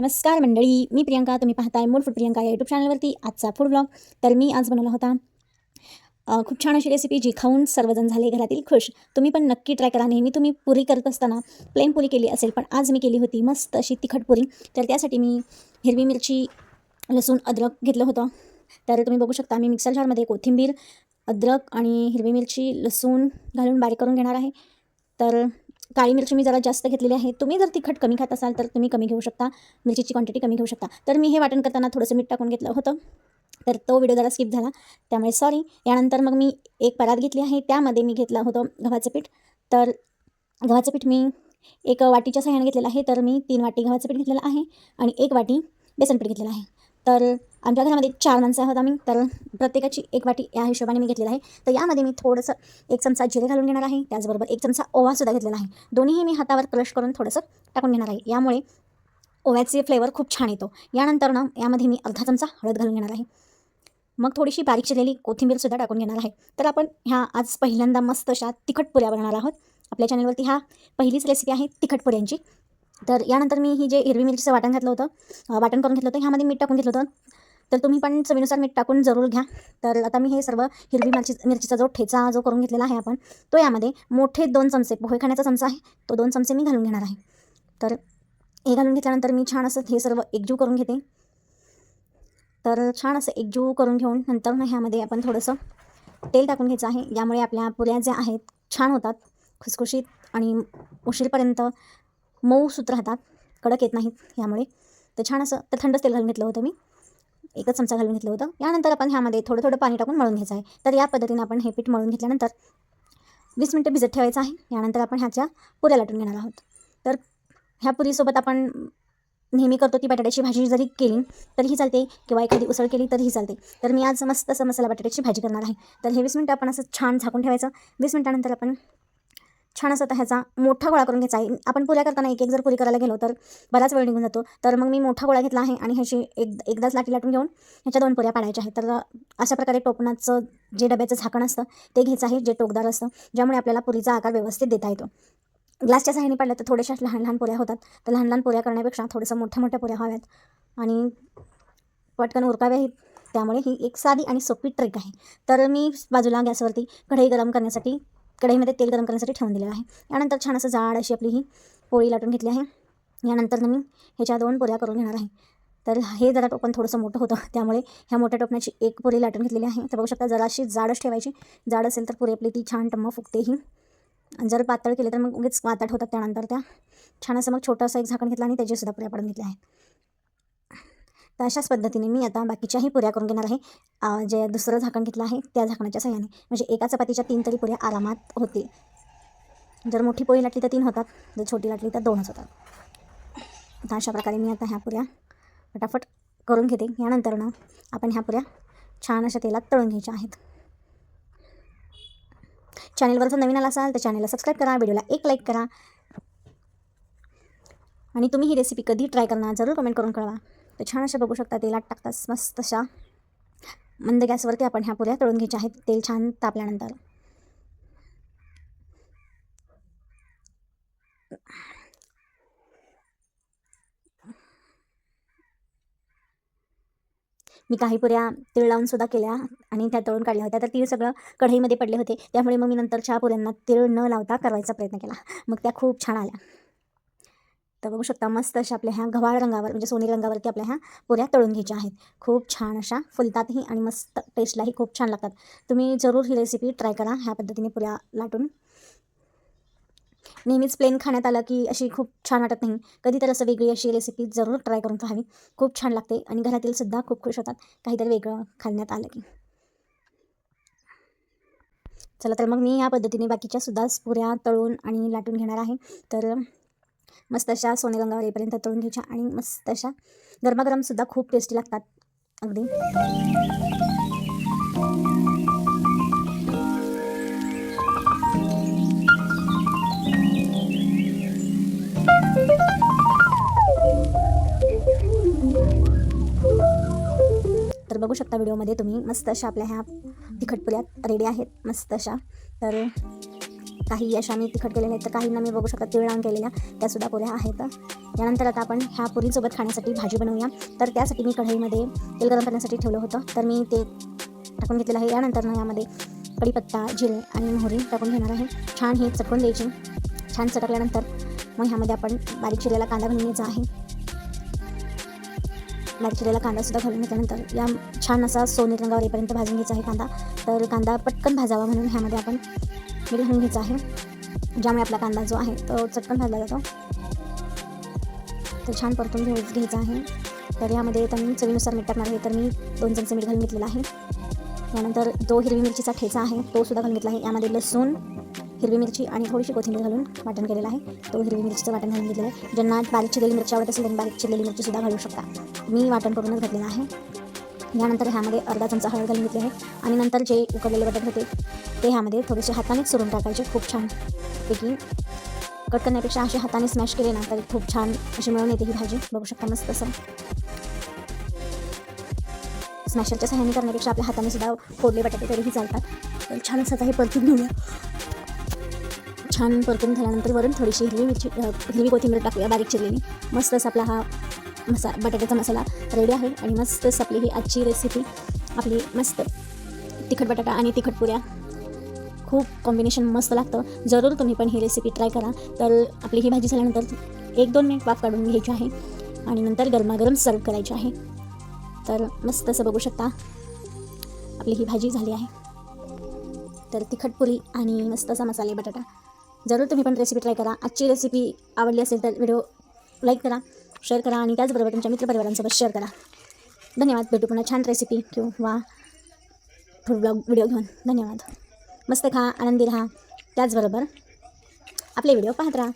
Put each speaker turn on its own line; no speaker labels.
नमस्कार मंडळी मी प्रियंका तुम्ही पाहताय मूड फूड प्रियंका या यूट्यूब चॅनलवरती आजचा फूड ब्लॉग तर मी आज बनवला होता खूप छान अशी रेसिपी जी खाऊन सर्वजण झाले घरातील खुश. तुम्ही पण नक्की ट्राय करा. नेहमी तुम्ही पुरी करत असताना प्लेन पुरी केली असेल पण आज मी केली होती मस्त अशी तिखट पुरी. तर त्यासाठी मी हिरवी मिरची लसूण अद्रक घेतलं होतं. तर तुम्ही बघू शकता मी मिक्सर जारमध्ये कोथिंबीर अद्रक आणि हिरवी मिरची लसूण घालून बारीक करून घेणार आहे. तर काळी मिरची मी जरा जास्त घेतलेली आहे. तुम्ही जर तिखट कमी खात असाल तर तुम्ही कमी घेऊ शकता. मिरचीची क्वांटिटी कमी घेऊ शकता. तर मी हे वाटण करताना थोडंसं मीठ टाकून घेतलं होतं. तर तो व्हिडिओ जरा स्किप झाला. त्यामुळे सॉरी यानंतर मग मी एक परात घेतली आहे. त्यामध्ये मी घेतलं होतं गव्हाचं पीठ. तर गव्हाचं पीठ मी एक वाटीच्या सहाय्याने घेतलेलं आहे. तर मी तीन वाटी गव्हाचं पीठ घेतलेलं आहे. आणि एक वाटी बेसन पीठ घेतलेलं आहे. तर आमच्या घरामध्ये चार माणसं आहोत आम्ही. तर प्रत्येकाची एक वाटी या हिशोबाने मी घेतलेला आहे. तर यामध्ये मी थोडंसं एक चमचा जिरे घालून घेणार आहे. त्याचबरोबर एक चमचा ओवासुद्धा घेतलेला आहे. दोन्हीही मी हातावर क्रश करून थोडंसं टाकून घेणार आहे. यामुळे ओव्याचे फ्लेवर खूप छान येतो. यानंतर ना यामध्ये मी अर्धा चमचा हळद घालून घेणार आहे. मग थोडीशी बारीक चिरलेली कोथिंबीरसुद्धा टाकून घेणार आहे. तर आपण ह्या आज पहिल्यांदा मस्त अशा तिखट पुऱ्या बनवणार आहोत. आपल्या चॅनलवरती हा पहिलीच रेसिपी आहे तिखट पुऱ्यांची. तर यानंतर मी ही जे हिरवी मिरचीचं वाटण घातलं होतं वाटण करून घेतलं होतं ह्यामध्ये मीठ टाकून घेतलं होतं. तर तुम्ही पण चवीनुसार मीठ टाकून जरूर घ्या. तर आता मी हे सर्व हिरवी मिरची मिरचीचा जो ठेचा जो करून घेतलेला आहे आपण तो यामध्ये मोठे दोन चमचे पोहे खाण्याचा चमचा आहे तो दोन चमचे मी घालून घेणार आहे. तर हे घालून घेतल्यानंतर मी छान असं हे सर्व एकजीव करून घेते. तर छान असं एकजीव करून घेऊन नंतर ना ह्यामध्ये आपण थोडंसं तेल टाकून घ्यायचं आहे. यामुळे आपल्या पुऱ्या ज्या आहेत छान होतात. खुसखुशीत आणि उशीरपर्यंत मऊ सूत्र राहतात. कडक येत नाहीत ह्यामुळे. तर छान असं तर थंडच तेल घालून घेतलं होतं मी. एकच चमचा घालून घेतलं होतं. यानंतर आपण ह्यामध्ये थोडं थोडं पाणी टाकून मळून घ्यायचं आहे. तर या पद्धतीने आपण हे पीठ मळून घेतल्यानंतर वीस मिनटं भिजत ठेवायचं आहे. यानंतर आपण ह्याच्या पुऱ्या लाटून घेणार आहोत. तर ह्या पुरीसोबत आपण नेहमी करतो ती बटाट्याची भाजी जरी केली तरीही चालते किंवा एखादी उसळ केली तरीही चालते. तर मी आज मस्त असं मसाला बटाट्याची भाजी करणार आहे. तर हे वीस मिनटं आपण असं छान झाकून ठेवायचं. वीस मिनटानंतर आपण छान असं ह्याचा मोठा गोळा करून घ्यायचा आहे. आपण पुऱ्या करताना एक एक जर पुरी करायला गेलो तर बराच वेळ निघून जातो. तर मग मी मोठा गोळा घेतला आहे आणि ह्याची एक एकदाच लाटी लाटून घेऊन ह्याच्या दोन पुऱ्या पाडायच्या आहेत. तर अशा प्रकारे टोपणाचं जे डब्याचं झाकण असतं ते घ्यायचं आहे जे टोकदार असतं ज्यामुळे आपल्याला पुरीचा आकार व्यवस्थित देता येतो. ग्लासच्या साहाय्याने पाडल्या तर थोड्याशा लहान लहान पुऱ्या होतात. तर लहान लहान पुऱ्या करण्यापेक्षा थोडंसं मोठ्या मोठ्या पुऱ्या हव्यात आणि पटकन उरकाव्याही त्यामुळे ही एक साधी आणि सोपी ट्रिक आहे. तर मी बाजूला गॅसवरती कढई गरम करण्यासाठी कढईमध्ये तेल गरम करण्यासाठी ठेवून दिलेलं आहे. यानंतर छान असं जाड अशी आपली ही पोळी लाटून घेतली आहे. यानंतर मी ह्याच्या दोन पोऱ्या करून घेणार आहे. तर हे जरा टोपण थोडंसं मोठं होतं त्यामुळे ह्या मोठ्या टोपणाची एक पुरी लाटून घेतलेली आहे. तर बघू शकता जराशी जाडच ठेवायची. जाड असेल तर पुरी आपली ती छान टम्म फुगतेही आणि जर पातळ केले तर मग उगीच वाताट होतात त्यानंतर त्या. छान असं मग छोटंसं एक झाकण घेतलं आणि त्याचीसुद्धा पुऱ्या पाडून घेतल्या आहेत. तर अशाच पद्धतीने मी आता बाकीच्याही पुऱ्या करून घेणार आहे. जे दुसरं झाकण घेतलं आहे त्या झाकणाच्या सहाय्याने म्हणजे एका चपातीच्या तीन तरी पुऱ्या आरामात होतील. जर मोठी पोळी लाटली तर तीन होतात जर छोटी लाटली तर दोनच होतात. तर अशा प्रकारे मी आता ह्या पुऱ्या फटाफट करून घेते. यानंतर ना आपण ह्या पुऱ्या छान अशा तेलात तळून घ्यायच्या आहेत. चॅनेलवर जर नवीन आला असाल तर चॅनेलला सबस्क्राईब करा व्हिडिओला एक लाईक करा. आणि तुम्ही ही रेसिपी कधी ट्राय करणार जरूर कमेंट करून कळवा. तर छान अशा बघू शकता तेलात टाकताच मस्त अशा. मंद गॅसवरती आपण ह्या पुऱ्या तळून घ्यायच्या आहेत तेल छान तापल्यानंतर. मी काही पुऱ्या तीळ लावून सुद्धा केल्या आणि त्या तळून काढल्या होत्या. तर तीळ सगळं कढईमध्ये पडले होते. त्यामुळे मग मी नंतरच्या पुऱ्यांना तीळ न लावता करवायचा प्रयत्न केला. मग त्या खूप छान आल्या. तर बघू शकता मस्त अशा आपल्या ह्या गव्हाळ रंगावर म्हणजे सोनेरी रंगावरती आपल्या ह्या पुऱ्या तळून घ्यायच्या आहेत. खूप छान अशा फुलतातही आणि मस्त टेस्टलाही खूप छान लागतात. तुम्ही जरूर ही रेसिपी ट्राय करा ह्या पद्धतीने पुऱ्या लाटून. नेहमीच प्लेन खाण्यात आलं की अशी खूप छान वाटत नाही. कधी तर असं वेगळी अशी रेसिपी जरूर ट्राय करून पाहावी. खूप छान लागते आणि घरातील सुद्धा खूप खुश होतात. काहीतरी वेगळं खाण्यात आलं की. चला तर मग मी या पद्धतीने बाकीच्या सुद्धा पुऱ्या तळून आणि लाटून घेणार आहे. तर मस्त अशा सोने रंगावर येईपर्यंत तळून घ्यायच्या आणि मस्त अशा गरमागरमसुद्धा खूप टेस्टी लागतात. अगदी. तर बघू शकता व्हिडिओमध्ये तुम्ही मस्त अशा आपल्या ह्या तिखटपुऱ्यात रेडी आहेत. मस्त अशा. तर काही अशा मी तिखट केलेल्या आहेत तर काहींना मी बघू शकत तिळ लावून केलेल्या त्यासुद्धा पुऱ्या आहेत. यानंतर आता आपण ह्या पुरीसोबत खाण्यासाठी भाजी बनवूया. तर त्यासाठी मी कढईमध्ये तेल गरम करण्यासाठी ठेवलं होतं. तर मी ते टाकून घेतलेलं आहे. यानंतर ना यामध्ये कढीपत्ता जिरे आणि मोहरी टाकून घेणार आहे. छान हे चटकून द्यायची. छान चटकल्यानंतर मग ह्यामध्ये आपण बारीक चिरलेला कांदा घालून घ्यायचा आहे. बारीक चिरलेला कांदासुद्धा घालून घेतल्यानंतर या छान असा सोनेरी रंगावर येईपर्यंत भाजून घ्यायचा आहे कांदा. तर कांदा पटकन भाजावा म्हणून ह्यामध्ये आपण मीठ घ्यायचं आहे ज्यामुळे आपला कांदा जो आहे तो चटकन भाजला जातो. तर छान परतून घेऊ घ्यायचा आहे. तर यामध्ये आता मी चवीनुसार मीठ टाकणार आहे तर मी दोन चमचे मीठ घालून घेतलेलं आहे. यानंतर जो हिरवी मिरचीचा ठेचा आहे तो सुद्धा घालून घेतला आहे. यामध्ये लसूण हिरवी मिरची आणि थोडीशी कोथिंबीर घालून वाटण केलेलं आहे. तो हिरवी मिरचीचं वाटण घालून घेतलेलं आहे. ज्यांना बारीक चिरलेली मिरची आवडत असेल त्यांनी बारीक चिरलेली मिरचीसुद्धा घालू शकता. मी वाटण करूनच घातलेलं आहे. यानंतर ह्यामध्ये अर्धा चमचा हळद घालून घेतली आहे आणि नंतर जे उकडलेले बटाटे होते ते ह्यामध्ये थोडेसे हातानेच सोडून टाकायचे. खूप छान पैकी कट करण्यापेक्षा असे हाताने स्मॅश केले ना तरी खूप छान अशी मिळून येते ही भाजी. बघू शकता मस्त असं. स्मॅशरच्या सहाय्याने करण्यापेक्षा आपल्या हाताने सुद्धा फोडले बटाटे तरीही चालतात. तर छान असं आता हे परतून घेऊया. छान परतून झाल्यानंतर वरून थोडीशी हिरवी मिरची हिरवी कोथिंबीर टाकूया बारीक चिरलेली. मस्त असा आपला हा मसा बटाट्याचा मसाला रेडी आहे आणि मस्तच आपली ही आजची रेसिपी आपली मस्त तिखट बटाटा आणि तिखट पुऱ्या. खूप कॉम्बिनेशन मस्त लागतं. जरूर तुम्ही पण ही रेसिपी ट्राय करा. तर आपली ही भाजी झाल्यानंतर एक दोन मिनिट वाफ काढून घ्यायची आहे आणि नंतर गरमागरम सर्व करायची आहे. तर मस्त असं बघू शकता आपली ही भाजी झाली आहे. तर तिखट पुरी आणि मस्त असा मसाले बटाटा. जरूर तुम्ही पण रेसिपी ट्राय करा. आजची रेसिपी आवडली असेल तर व्हिडिओ लाईक करा. शेअर करा आणि त्याचबरोबर तुमच्या मित्रपरिवारांसोबत शेअर करा. धन्यवाद. भेटू पुन्हा छान रेसिपी किंवा फूड ब्लॉग व्हिडिओ घेऊन. धन्यवाद. मस्त खा आनंदी राहा. त्याचबरोबर आपले व्हिडिओ पाहत राहा.